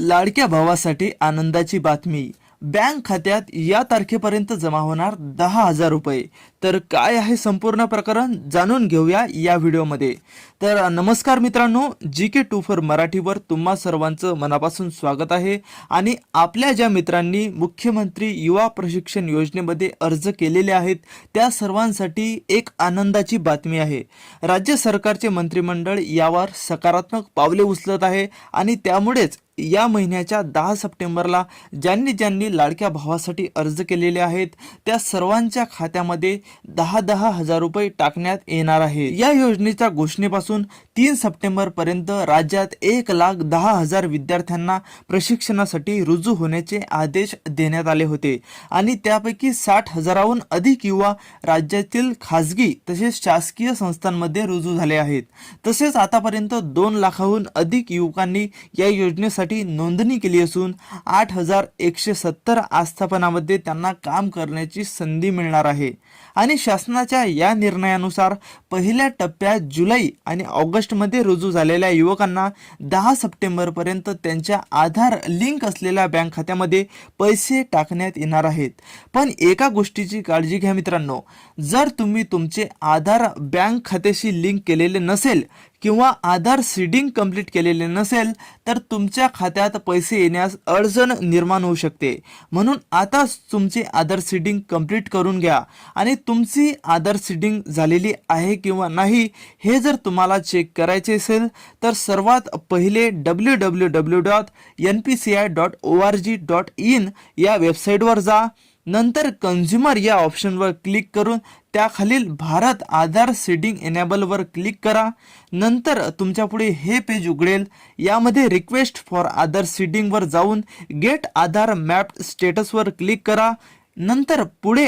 लाडक्या भावासाठी आनंदाची बातमी. बँक खात्यात या तारखेपर्यंत जमा होणार दहा हजार रुपये. तर काय आहे संपूर्ण प्रकरण जाणून घेऊया या व्हिडिओमध्ये. तर नमस्कार मित्रांनो जी के टू फोर मराठीवर तुम्हा सर्वांचं मनापासून स्वागत आहे आणि आपल्या ज्या मित्रांनी मुख्यमंत्री युवा प्रशिक्षण योजनेमध्ये अर्ज केलेले आहेत त्या सर्वांसाठी एक आनंदाची बातमी आहे. राज्य सरकारचे मंत्रिमंडळ यावर सकारात्मक पावले उचलत आहे आणि त्यामुळेच या महिन्याच्या दहा सप्टेंबरला ज्यांनी ज्यांनी लाडक्या भावासाठी अर्ज केलेले आहेत त्या सर्वांच्या खात्यामध्ये दहा दहा हजार रुपये टाकण्यात येणार आहे या योजनेच्या घोषणेपासून तीन सप्टेंबरपर्यंत राज्यात एक लाख दहा हजार विद्यार्थ्यांना प्रशिक्षणासाठी रुजू होण्याचे आदेश देण्यात आले होते. आणि त्यापैकी साठ हजाराहून अधिक युवा राज्यातील खासगी तसेच शासकीय संस्थांमध्ये रुजू झाले आहेत. तसेच आतापर्यंत दोन लाखाहून अधिक युवकांनी या योजनेसाठी नोंदणी केली असून आठ हजार एकशे सत्तर आस्थापनामध्ये त्यांना काम करण्याची संधी मिळणार आहे. आणि शासनाच्या या निर्णयानुसार पहिल्या टप्प्यात जुलै आणि ऑगस्ट महाराष्ट्रमध्ये रुजू झालेल्या युवकांना दहा सप्टेंबरपर्यंत त्यांच्या आधार लिंक असलेल्या बँक खात्यामध्ये पैसे टाकण्यात येणार आहेत. पण एका गोष्टीची काळजी घ्या मित्रांनो. जर तुम्ही तुमचे आधार बँक खात्याशी लिंक केलेले नसेल किंवा आधार सीडिंग कंप्लीट केलेले नसेल तर तुमच्या खात्यात पैसे येण्यास अडचण निर्माण होऊ शकते. म्हणून आताच तुमचे आधार सीडिंग कंप्लीट करून घ्या. आणि तुमची आधार सीडिंग झालेली आहे किंवा नाही हे जर तुम्हाला चेक करायचे असेल तर सर्वात पहिले W W W dot N P C I dot O R G dot in या वेबसाईटवर जा. नंतर कन्झ्युमर या ऑप्शनवर क्लिक करून त्याखालील भारत आधार सीडिंग एनेबलवर क्लिक करा. नंतर तुमच्यापुढे हे पेज उघडेल. यामध्ये रिक्वेस्ट फॉर आधार सीडिंगवर जाऊन गेट आधार मॅप स्टेटसवर क्लिक करा. नंतर पुढे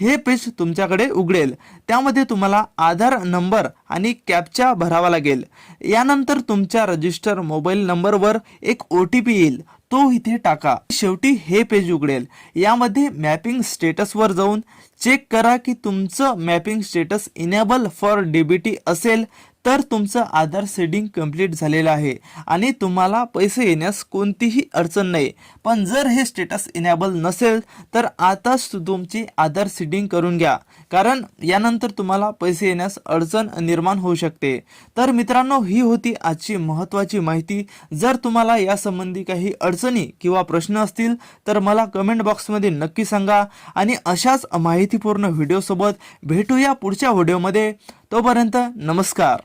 हे पेज तुमच्याकडे उघडेल. त्यामध्ये तुम्हाला आधार नंबर आणि कॅपचा भरावा लागेल. यानंतर तुमच्या रजिस्टर मोबाईल नंबरवर एक ओ टी पी येईल. तो इथे टाका. शेवटी हे पेज उघडेल. यामध्ये मॅपिंग स्टेटसवर जाऊन चेक करा की तुमचं mapping status enable for DBT असेल तर तुमचं आधार सेडिंग कंप्लीट झालेलं आहे आणि तुम्हाला पैसे येण्यास कोणतीही अडचण नाही. पण जर हे स्टेटस इनेबल नसेल तर आताच तुमची आधार सेडिंग करून घ्या. कारण यानंतर तुम्हाला पैसे येण्यास अडचण निर्माण होऊ शकते. तर मित्रांनो ही होती आजची महत्त्वाची माहिती. जर तुम्हाला यासंबंधी काही अडचणी किंवा प्रश्न असतील तर मला कमेंट बॉक्समध्ये नक्की सांगा आणि अशाच माहितीपूर्ण व्हिडिओसोबत भेटूया पुढच्या व्हिडिओमध्ये. तोपर्यंत नमस्कार.